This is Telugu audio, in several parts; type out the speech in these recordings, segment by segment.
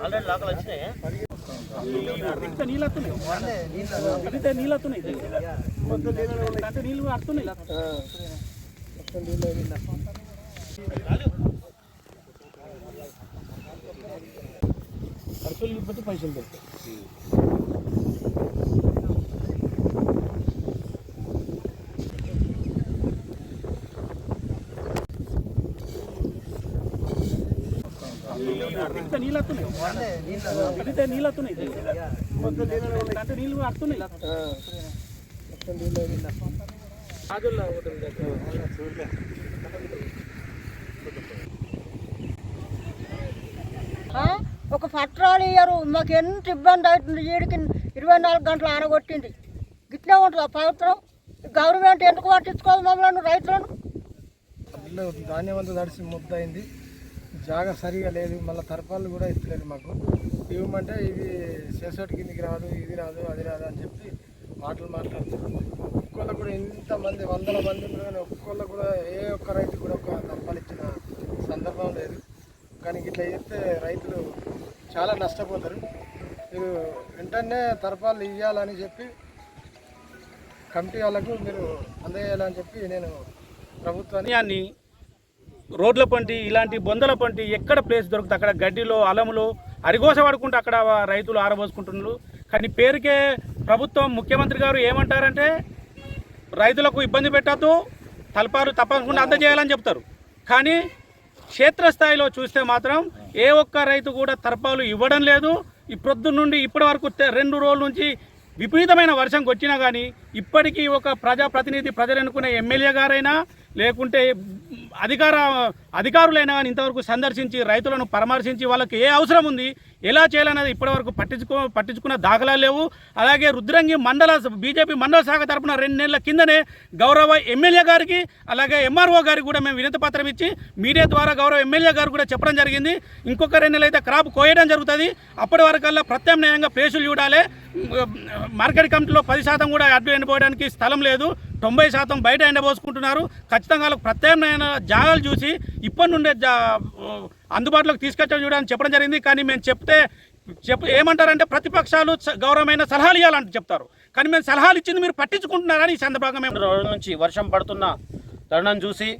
ఆల్రెడీ లాకలు వచ్చినాయి నీళ్ళు వస్తున్నాయి నీళ్ళు వస్తున్నాయి అంటే నీళ్ళు వస్తున్నాయి ఖర్చులు ఇవ్వకపోతే పైసలు పెడతాయి ఇంత నీళ్ళు వస్తున్నాయి ఇంత నీళ్ళు వస్తున్నాయి అంటే నీళ్ళు వస్తున్నాయి రాజుల్లో ఒకటి ఉంది. ఆ? ఒక పత్రాలు ఇయ్యరు. మాకు ఎంత ఇబ్బంది అవుతుంది. వీడికి ఇరవై నాలుగు గంటలు ఆరగొట్టింది గిట్లే ఉంటుంది ఆ పవిత్రం. గవర్నమెంట్ ఎందుకు పట్టించుకోదు మమ్మల్ని రైతులను? ధాన్యం అంతా తడిసి ముద్ద అయింది. జాగా సరిగా లేదు మళ్ళీ తర్పాలు కూడా ఇస్తలేదు మాకు. ఇవ్వమంటే ఇవి చేసేటి కిందికి రాదు ఇది రాదు అది రాదు అని చెప్పి మాటలు మాట్లాడుతున్నారు. ఒక్కొక్కరు కూడా ఇంతమంది వందల మంది కానీ ఒక్కొక్కరు కూడా ఏ ఒక్క రైతు కూడా ఒక తర్పాలు ఇచ్చిన సందర్భం లేదు. కానీ ఇట్లా చేస్తే రైతులు చాలా నష్టపోతారు. మీరు వెంటనే తర్పాలు ఇవ్వాలని చెప్పి కమిటీ వాళ్ళకు మీరు అందజేయాలని చెప్పి నేను ప్రభుత్వాన్ని రోడ్ల పంటి ఇలాంటి బొందల పంటి ఎక్కడ ప్లేస్ దొరుకుతుంది? అక్కడ గడ్డిలో అలములో అరిగోస పడుకుంటూ అక్కడ రైతులు ఆరబోసుకుంటున్నారు. కానీ పేరుకే ప్రభుత్వం ముఖ్యమంత్రి గారు ఏమంటారంటే రైతులకు ఇబ్బంది పెట్టద్దు తలపారు తప్పకుండా అందజేయాలని చెప్తారు. కానీ క్షేత్రస్థాయిలో చూస్తే మాత్రం ఏ ఒక్క రైతు కూడా తర్పాలు ఇవ్వడం లేదు. ఈ ప్రొద్దు నుండి ఇప్పటి వరకు రెండు రోజుల నుంచి విపరీతమైన వర్షం వచ్చినా కానీ ఇప్పటికీ ఒక ప్రజాప్రతినిధి ప్రజలు అనుకునే ఎమ్మెల్యే గారైనా లేకుంటే అధికార అధికారులైనా కానీ ఇంతవరకు సందర్శించి రైతులను పరామర్శించి వాళ్ళకి ఏ అవసరం ఉంది ఎలా చేయాలనేది ఇప్పటివరకు పట్టించుకో పట్టించుకున్న దాఖలాలు లేవు. అలాగే రుద్రంగి మండల బీజేపీ మండల శాఖ తరఫున రెండు నెలల కిందనే గౌరవ ఎమ్మెల్యే గారికి అలాగే ఎంఆర్ఓ గారికి కూడా మేము వినతి పత్రం ఇచ్చి మీడియా ద్వారా గౌరవ ఎమ్మెల్యే గారు కూడా చెప్పడం జరిగింది. ఇంకొక రెండు నెలలు అయితే క్రాప్ కోయడం జరుగుతుంది. అప్పటి వరకల్లా ప్రత్యామ్నాయంగా ప్లేసులు చూడాలి. మార్కెట్ కమిటీలో పది శాతం కూడా అడ్డు ఎండిపోవడానికి స్థలం లేదు. తొంభై శాతం బయట ఎండబోసుకుంటున్నారు. ఖచ్చితంగా వాళ్ళకు ప్రత్యామ్నాయ జాగాలు చూసి ఇప్పటి నుండే జా అందుబాటులోకి తీసుకొచ్చాం చూడని చెప్పడం జరిగింది. కానీ మేము చెప్తే చెప్ ఏమంటారంటే ప్రతిపక్షాలు గౌరవమైన సలహాలు ఇవ్వాలంటే చెప్తారు. కానీ మేము సలహాలు ఇచ్చింది మీరు పట్టించుకుంటున్నారని ఈ సందర్భంగా మేము రోజుల నుంచి వర్షం పడుతున్న తరుణం చూసి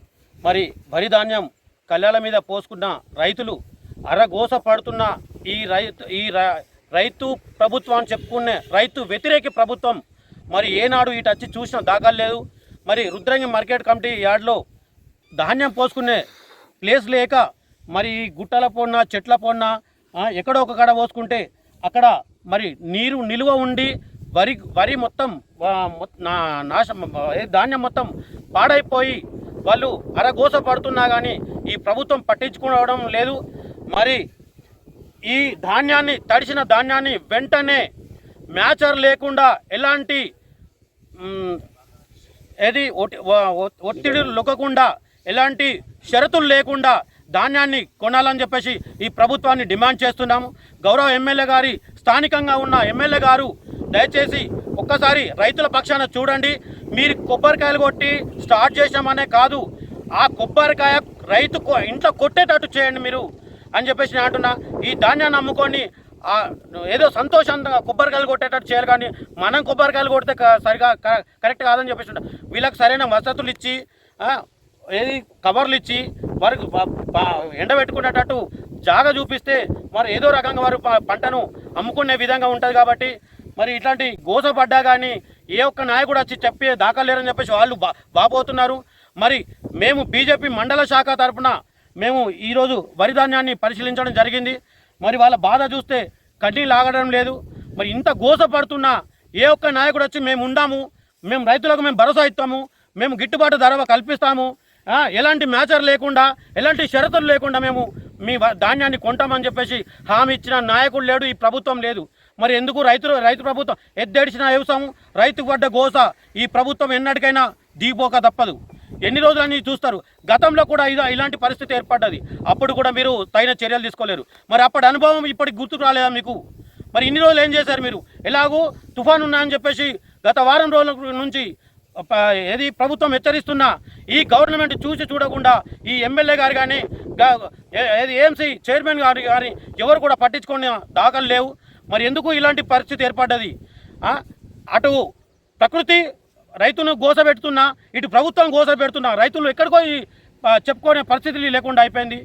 మరి వరి ధాన్యం కళ్ళాల మీద పోసుకున్న రైతులు అరగోస పడుతున్న ఈ రైతు ఈ రైతు ప్రభుత్వం చెప్పుకునే రైతు వ్యతిరేక ప్రభుత్వం మరి ఏనాడు ఇటు వచ్చి చూసిన దాఖలు లేదు. మరి రుద్రంగి మార్కెట్ కమిటీ యార్డ్లో ధాన్యం పోసుకునే ప్లేస్ లేక మరి ఈ గుట్టల పొన్న చెట్ల పొన్న ఎక్కడో ఒక కడ పోసుకుంటే అక్కడ మరి నీరు నిలువ ఉండి వరి వరి మొత్తం ఆ, నాశం ధాన్యం మొత్తం పాడైపోయి వాళ్ళు అరగోస పడుతున్నా కానీ ఈ ప్రభుత్వం పట్టించుకోవడం లేదు. మరి ఈ ధాన్యాన్ని తడిసిన ధాన్యాన్ని వెంటనే మ్యాచర్ లేకుండా ఎలాంటి ఏది ఒత్తిడి లొక్కకుండా ఎలాంటి షరతులు లేకుండా ధాన్యాన్ని కొనాలని చెప్పేసి ఈ ప్రభుత్వాన్ని డిమాండ్ చేస్తున్నాము. గౌరవ ఎమ్మెల్యే గారి స్థానికంగా ఉన్న ఎమ్మెల్యే గారు దయచేసి ఒక్కసారి రైతుల పక్షాన చూడండి. మీరు కొబ్బరికాయలు కొట్టి స్టార్ట్ చేసామనే కాదు ఆ కొబ్బరికాయ రైతు ఇంట్లో కొట్టేటట్టు చేయండి మీరు అని చెప్పేసి నేను అంటున్నా. ఈ ధాన్యాన్ని అమ్ముకొని ఏదో సంతోషంగా కొబ్బరికాయలు కొట్టేటట్టు చేయాలి కానీ మనం కొబ్బరికాయలు కొడితే సరిగా క- కరెక్ట్ కాదని చెప్పేసి ఉంటా. వీళ్ళకి సరైన వసతులు ఇచ్చి ఏది కవర్లు ఇచ్చి వారికి ఎండబెట్టుకునేటట్టు జాగా చూపిస్తే మరి ఏదో రకంగా వారు పంటను అమ్ముకునే విధంగా ఉంటుంది కాబట్టి మరి ఇట్లాంటి గోసపడ్డా కానీ ఏ ఒక్క నాయకుడు వచ్చి చెప్పే దాఖలు లేరని చెప్పేసి వాళ్ళు బా బాపోతున్నారు మరి మేము బీజేపీ మండల శాఖ తరఫున మేము ఈరోజు వరిధాన్యాన్ని పరిశీలించడం జరిగింది మరి వాళ్ళ బాధ చూస్తే కడ్డీ లాగడం లేదు. మరి ఇంత గోస పడుతున్నా ఏ ఒక్క నాయకుడు వచ్చి మేము ఉండాము మేము రైతులకు మేము భరోసా ఇస్తాము మేము గిట్టుబాటు ధర కల్పిస్తాము ఎలాంటి మ్యాచర్ లేకుండా ఎలాంటి షరతులు లేకుండా మేము మీ ధాన్యాన్ని కొంటామని చెప్పేసి హామీ ఇచ్చిన నాయకుడు లేడు ఈ ప్రభుత్వం లేదు. మరి ఎందుకు రైతులు రైతు ప్రభుత్వం ఎద్దడిచిన వ్యవసాయం రైతు పడ్డ గోస ఈ ప్రభుత్వం ఎన్నటికైనా దీపోక తప్పదు. ఎన్ని రోజులని చూస్తారు? గతంలో కూడా ఇది ఇలాంటి పరిస్థితి ఏర్పడ్డది. అప్పుడు కూడా మీరు తగిన చర్యలు తీసుకోలేరు. మరి అప్పటి అనుభవం ఇప్పటికి గుర్తుకు రాలేదా మీకు? మరి ఇన్ని రోజులు ఏం చేశారు మీరు? ఎలాగో తుఫాన్ ఉన్నా అని చెప్పేసి గత వారం రోజుల నుంచి ఏది ప్రభుత్వం హెచ్చరిస్తున్నా ఈ గవర్నమెంట్ చూసి చూడకుండా ఈ ఎమ్మెల్యే గారు కానీ ఏది ఏఎంసీ చైర్మన్ గారు కానీ ఎవరు కూడా పట్టించుకునే దాఖలు లేవు. మరి ఎందుకు ఇలాంటి పరిస్థితి ఏర్పడ్డది? అటు ప్రకృతి రైతును గోస పెడుతున్నా ఇటు ప్రభుత్వం గోస పెడుతున్నా రైతులు ఎక్కడికో చెప్పుకునే పరిస్థితి లేకుండా అయిపోయింది.